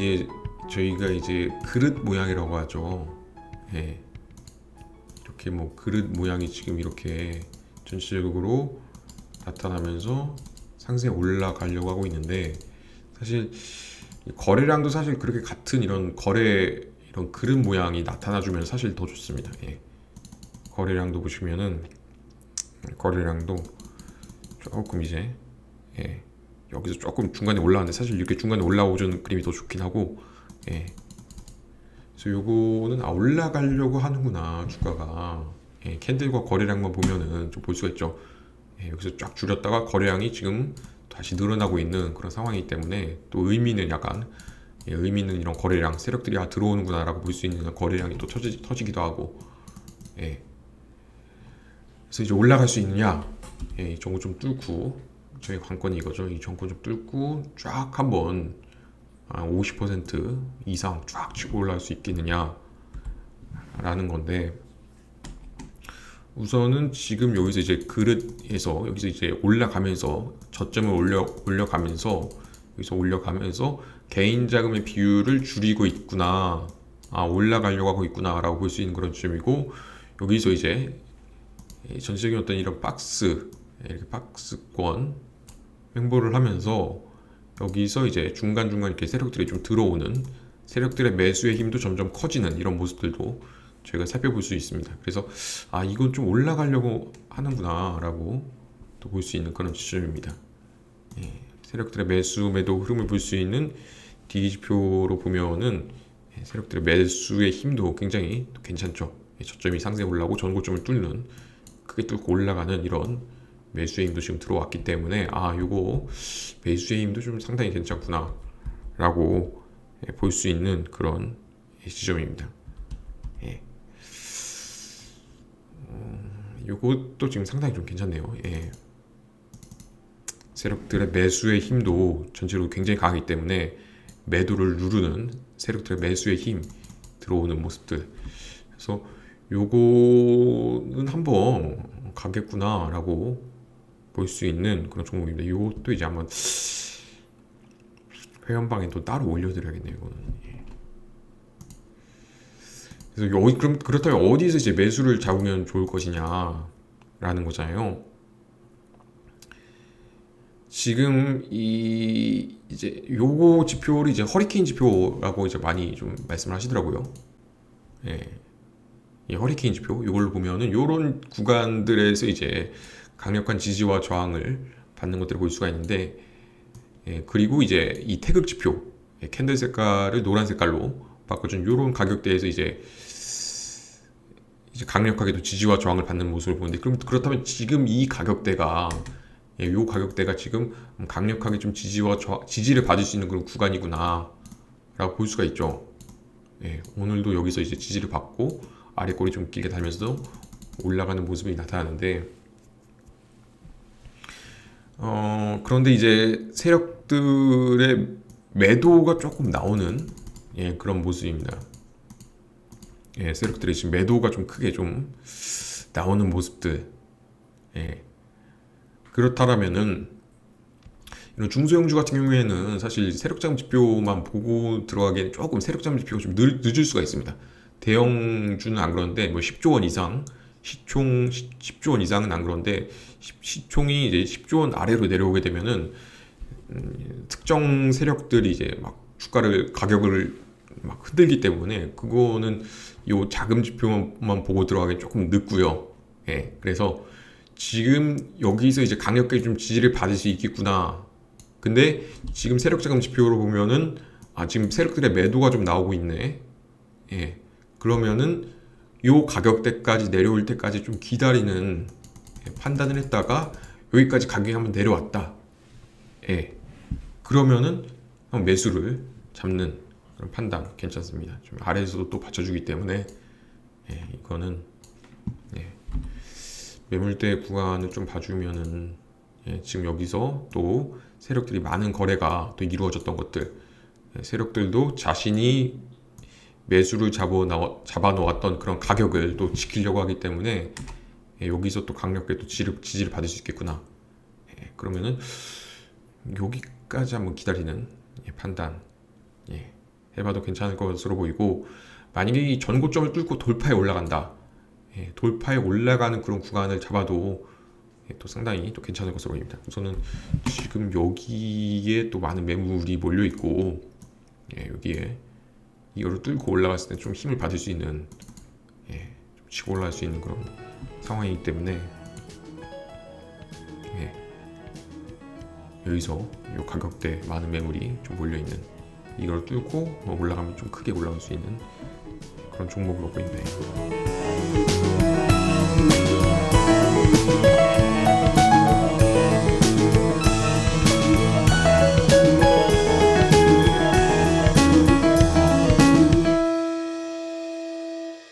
이제 저희가 이제 그릇 모양이라고 하죠. 예. 이렇게 뭐 그릇 모양이 지금 이렇게 전체적으로 나타나면서 상승에 올라가려고 하고 있는데 사실 이 거래량도 사실 그렇게 같은 이런 거래 이런 그릇 모양이 나타나 주면 사실 더 좋습니다. 예. 거래량도 보시면은 거래량도 조금 이제 예. 여기서 조금 중간에 올라왔는데 사실 이렇게 중간에 올라오는 그림이 더 좋긴 하고 예. 그래서 요거는 아 올라가려고 하는구나 주가가 예, 캔들과 거래량만 보면은 좀 볼 수가 있죠 예, 여기서 쫙 줄였다가 거래량이 지금 다시 늘어나고 있는 그런 상황이기 때문에 또 의미는 약간 예, 의미 있는 이런 거래량 세력들이 아 들어오는구나 라고 볼 수 있는 거래량이 또 터지, 터지기도 하고 예. 그래서 이제 올라갈 수 있느냐 예, 이 정도 좀 뚫고 저희 관건이 이거죠. 이 정권 좀 뚫고 쫙 한번 한50% 이상 쫙 치고 올라갈 수 있겠느냐 라는 건데 우선은 지금 여기서 이제 그릇에서 여기서 이제 올라가면서 저점을 올려 올려가면서 여기서 올려가면서 개인 자금의 비율을 줄이고 있구나 아 올라가려고 하고 있구나라고 볼 수 있는 그런 점이고 여기서 이제 전체적인 어떤 이런 박스 이렇게 박스권 횡보를 하면서 여기서 이제 중간중간 이렇게 세력들이 좀 들어오는 세력들의 매수의 힘도 점점 커지는 이런 모습들도 저희가 살펴볼 수 있습니다. 그래서 아 이건 좀 올라가려고 하는구나라고 또 볼 수 있는 그런 지점입니다. 예, 세력들의 매수 매도 흐름을 볼 수 있는 DG표로 보면은 예, 세력들의 매수의 힘도 굉장히 괜찮죠. 예, 저점이 상승에 올라고 전고점을 뚫는 크게 뚫고 올라가는 이런 매수의 힘도 지금 들어왔기 때문에 아 요거 매수의 힘도 좀 상당히 괜찮구나 라고 예, 볼수 있는 그런 지점입니다 예. 음, 요것도 지금 상당히 좀 괜찮네요 예. 세력들의 매수의 힘도 전체로 굉장히 강하기 때문에 매도를 누르는 세력들의 매수의 힘 들어오는 모습들 그래서 요거는 한번 가겠구나 라고 볼 수 있는 그런 종목입니다. 이것도 이제 한번 회원방에 또 따로 올려드려야겠네요. 이거는. 예. 그래서 여기 그럼 그렇다면 어디서 이제 매수를 잡으면 좋을 것이냐라는 거잖아요. 지금 이 이제 요거 지표를 이제 허리케인 지표라고 이제 많이 좀 말씀을 하시더라고요. 예. 이 허리케인 지표 이걸로 보면은 요런 구간들에서 이제 강력한 지지와 저항을 받는 것들을 볼 수가 있는데 예, 그리고 이제 이 태극 지표 예, 캔들 색깔을 노란 색깔로 바꿔준 이런 가격대에서 이제 이제 강력하게도 지지와 저항을 받는 모습을 보는데 그럼 그렇다면 지금 이 가격대가 예, 요 가격대가 지금 강력하게 좀 지지와 저, 지지를 받을 수 있는 그런 구간이구나라고 볼 수가 있죠. 예, 오늘도 여기서 이제 지지를 받고 아래 꼬리 좀 길게 달면서 올라가는 모습이 나타나는데 어, 그런데 이제 세력들의 매도가 조금 나오는 예, 그런 모습입니다. 예, 세력들이 지금 매도가 좀 크게 좀 나오는 모습들. 예. 그렇다면은 이런 중소형주 같은 경우에는 사실 세력장 지표만 보고 들어가기에는 조금 세력장 지표가 좀 늦, 늦을 수가 있습니다. 대형주는 안 그런데 뭐 10조 원 이상 시총 10 조 원 이상은 안 그런데 시 총이 이제 10조 원 아래로 내려오게 되면은 음, 특정 세력들이 이제 막 주가를 가격을 막 흔들기 때문에 그거는 요 자금 지표만 보고 들어가기 조금 늦고요. 예. 그래서 지금 여기서 이제 강력하게 좀 지지를 받을 수 있겠구나. 근데 지금 세력 자금 지표로 보면은 아 지금 세력들의 매도가 좀 나오고 있네. 예. 그러면은 요 가격대까지 내려올 때까지 좀 기다리는 판단을 했다가 여기까지 가격이 한번 내려왔다. 예. 그러면은 매수를 잡는 그런 판단 괜찮습니다. 좀 아래에서도 또 받쳐주기 때문에 예, 이거는 예. 매물대 구간을 좀 봐주면은 예, 지금 여기서 또 세력들이 많은 거래가 또 이루어졌던 것들 예, 세력들도 자신이 매수를 잡아, 나와, 잡아 놓았던 그런 가격을 또 지키려고 하기 때문에 예, 여기서 또 강력하게 또 지지를, 지지를 받을 수 있겠구나. 예, 그러면은 여기까지 한번 기다리는 예, 판단. 예. 해봐도 괜찮을 것으로 보이고 만약에 이 전고점을 뚫고 돌파에 올라간다. 예, 돌파에 올라가는 그런 구간을 잡아도 예, 또 상당히 또 괜찮을 것으로 보입니다. 우선은 지금 여기에 또 많은 매물이 몰려 있고 예, 여기에 이거를 뚫고 올라갔을 때 좀 힘을 받을 수 있는 예, 좀 치고 올라갈 수 있는 그런 상황이기 때문에 예, 여기서 이 가격대 많은 매물이 좀 몰려 있는 이걸 뚫고 뭐 올라가면 좀 크게 올라갈 수 있는 그런 종목으로 보이네요.